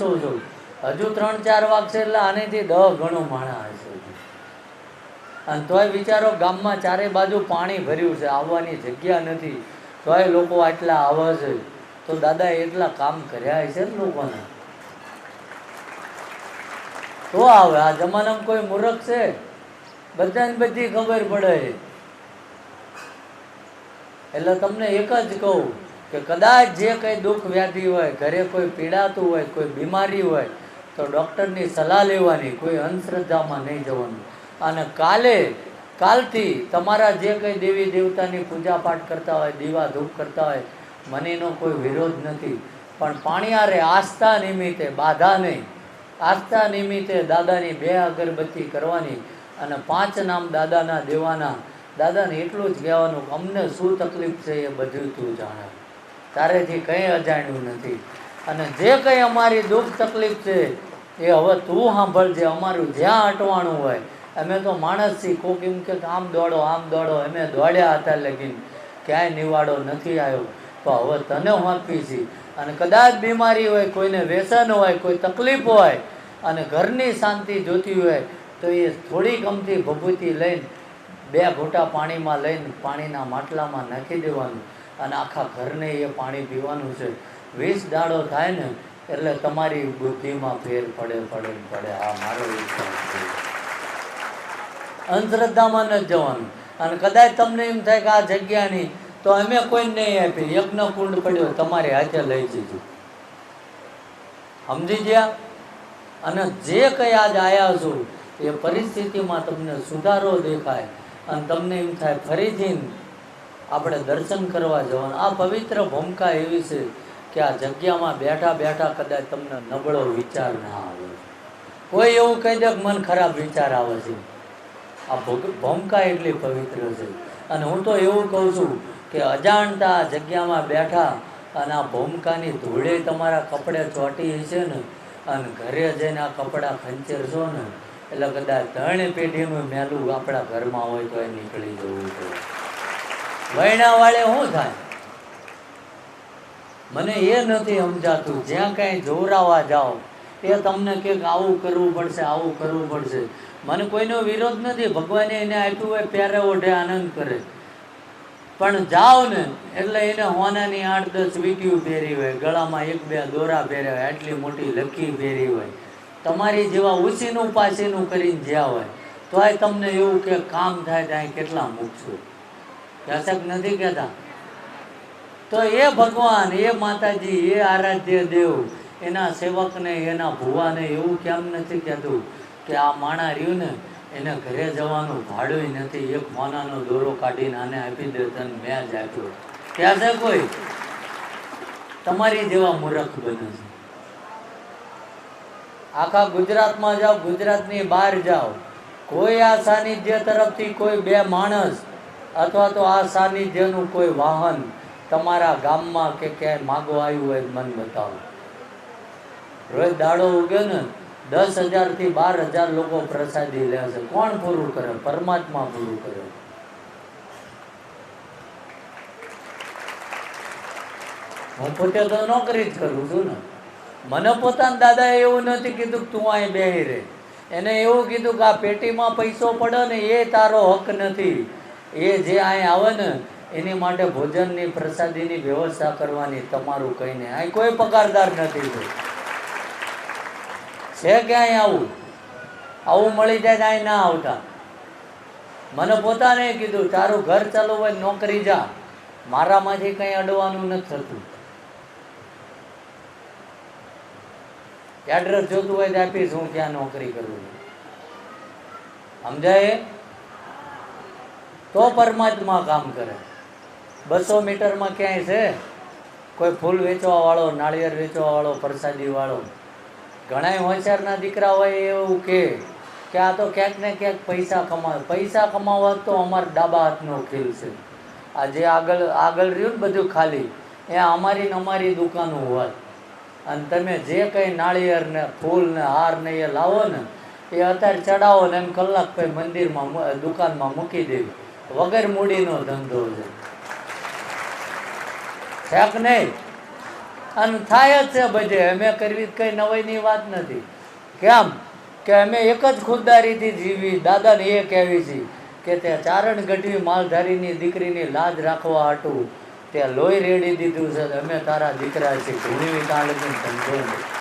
માણસો છું. હજુ ત્રણ ચાર વાગશે એટલે આનેથી દહ ગણો માણા હશે. અને તોય વિચારો ગામમાં ચારે બાજુ પાણી ભર્યું છે, આવવાની જગ્યા નથી. તોય લોકો આટલા આવે છે. તો દાદા એટલા કામ કર્યા છે ને લોકોને. તો આવે, આ જમાનામાં કોઈ મૂર્ખ છે? બધાને બધી ખબર પડે. એટલે તમને એક જ કહું કે કદાચ જે કંઈ દુઃખ વ્યાધિ હોય, ઘરે કોઈ પીડાતું હોય, કોઈ બીમારી હોય, તો ડૉક્ટરની સલાહ લેવાની, કોઈ અંધશ્રદ્ધામાં નહીં જવાનું. અને કાલે, કાલથી તમારા જે કંઈ દેવી દેવતાની પૂજા પાઠ કરતા હોય, દીવા ધૂપ કરતા હોય, મનીનો કોઈ વિરોધ નથી. પણ પાણિયારે આસ્થા નિમિત્તે બાધા નહીં. આસ્થા નિમિત્તે દાદાની બે અગરબત્તી કરવાની અને પાંચ નામ દાદાના દેવાના. દાદાને એટલું જ કહેવાનું અમને શું તકલીફ છે એ બધું તું જાણે. તારેથી કંઈ અજાણ્યું નથી. અને જે કંઈ અમારી દુઃખ તકલીફ છે, એ હવે તું સાંભળજે, અમારું જ્યાં અટવાણું હોય. અમે તો માણસ છીએ, કોક એમ કે આમ દોડો આમ દોડો. અમે દોડ્યા હતા લગીન, ક્યાંય નિવાડો નથી આવ્યો. તો હવે તને વાંચવી છીએ અને કદાચ બીમારી હોય, કોઈને વ્યસન હોય, કોઈ તકલીફ હોય, અને ઘરની શાંતિ જોતી હોય, તો એ થોડી ગમતી ભભૂતિ લઈને બે ઘોટા પાણીમાં લઈને પાણીના માટલામાં નાખી દેવાનું. અને આખા ઘરને એ પાણી પીવાનું છે. વીસ દાડો થાય ને, એટલે તમારી બુદ્ધિમાં ફેર પડે પડે પડે. આ મારો અંધશ્રદ્ધામાં ન જવાનું. અને કદાચ તમને એમ થાય કે આ જગ્યાની, તો અમે કોઈ નહીં આપી યજ્ઞ કુંડ પડ્યો, તમારે હાથે લઈ જજો. સમજી ગયા? અને જે કંઈ આજ આવ્યા છો, એ પરિસ્થિતિમાં તમને સુધારો દેખાય. અને તમને એમ થાય, ફરીથી આપણે દર્શન કરવા જવાનું. આ પવિત્ર ભૂમિકા એવી છે કે આ જગ્યામાં બેઠા બેઠા કદાચ તમને નબળો વિચાર ના આવે. કોઈ એવું કહી દે કે મન ખરાબ વિચાર આવે છે. આ ભૂમિકા એટલી પવિત્ર છે. અને હું તો એવું કહું છું કે અજાણતા આ જગ્યામાં બેઠા અને આ ભૂમિકાની ધૂળે તમારા કપડે ચોંટી છે ને અને ઘરે જઈને આ કપડાં ખંચેરશો ને એટલે કદાચ ત્રણ પેઢીનું મેલું આપણા ઘરમાં હોય તો એ નીકળી જવું છે વૈણા વાળે શું થાય? મને એ નથી સમજાતું. જ્યાં કાંઈ જોરાવા જાઓ, એ તમને કે આવું કરવું પડશે, આવું કરવું પડશે. મને કોઈનો વિરોધ નથી. ભગવાને એને આપ્યું હોય પ્યારે ઓઢે આનંદ કરે. પણ જાઓ ને, એટલે એને હોનાની આઠ દસ વીટીયું પહેરી હોય. ગળામાં એક બે દોરા પહેર્યા હોય, આટલી મોટી લકી પહેરી હોય. તમારી જેવા ઉછીનું પાછીનું કરીને જ્યાં હોય. તો તમને એવું કે કામ થાય ત્યાં કેટલા મૂકશું? શાસક નથી કહેતા. તો એ ભગવાન, એ માતાજી, એ આરાધ્ય દેવ, એના સેવકને, એના ભુવાને એવું કેમ નથી કહેતું કે આ માણા રહ્યું ને એને ઘરે જવાનું ભાડું નથી, એક માનાનો દોરો કાઢીને આને આપી દે તને, મેં જ આપ્યો. ક્યાં છે કોઈ? તમારી જેવા મૂર્ખ બને છે. આખા ગુજરાતમાં જાઓ, ગુજરાતની બહાર જાઓ. કોઈ આ સાનિધ્ય તરફથી કોઈ બે માણસ અથવા તો આ સાનિધ્યનું કોઈ વાહન તમારા ગામમાં કે ક્યાંય માગવા આવ્યું હોય મન બતાવો. રોજ દાડો ઉગ્યો ને, દસ હજારથી બાર હજાર લોકો પ્રસાદી લે છે. કોણ પૂરું કરે? પરમાત્મા પૂરું કરે. હું પોતે તો નોકરી જ કરું છું ને. મને પોતાના દાદાએ એવું નથી કીધું કે તું અહીં બેહી રહે. એને એવું કીધું કે આ પેટીમાં પૈસો પડે ને એ તારો હક નથી. એ જે અહીં આવે ને, એની માટે ભોજનની પ્રસાદીની વ્યવસ્થા કરવાની તમારું કહીને અહીં કોઈ પગારદાર નથી છે કે અહીં આવું? આવું મળી જાય અહીં ના આવતા. મને પોતાને કીધું, તારું ઘર ચાલુ હોય નોકરી જા. મારામાંથી કંઈ અડવાનું નથી થતું. એડ્રેસ જોતું હોય તો આપીશ હું ક્યાં નોકરી કરું. સમજાય? તો પરમાત્મા કામ કરે. બસો મીટરમાં ક્યાંય છે? કોઈ ફૂલ વેચવા વાળો, નાળિયેર વેચવા વાળો, પ્રસાદી વાળો. ઘણાય હોશિયારના દીકરા હોય એવું કે કે આ તો ક્યાંક ને ક્યાંક પૈસા કમાવે પૈસા કમાવા તો અમારા ડાબા હાથનો ખેલ છે. આ જે આગળ આગળ રહ્યું ને બધું ખાલી, એ અમારી ને અમારી દુકાનો હોય. અને તમે જે કંઈ નાળિયેર ને ફૂલ ને હાર ને એ લાવો ને, એ અત્યારે ચડાવો ને એમ કલાક પછી મંદિરમાં દુકાનમાં મૂકી દેવી. વગર મૂડીનો ધંધો છે. છે નહીં? અને થાય જ છે બધે. અમે કરવી કંઈ નવાઈની વાત નથી. કેમ? કે અમે એક જ ખુદદારીથી જીવી. દાદાને એ કહેવી છે કે તે ચારણ ગઢવી માલધારીની દીકરીની લાજ રાખવા હતું તે લોહી રેડી દીધું છે. અમે તારા દીકરા છે ઘણી કાળ નહીં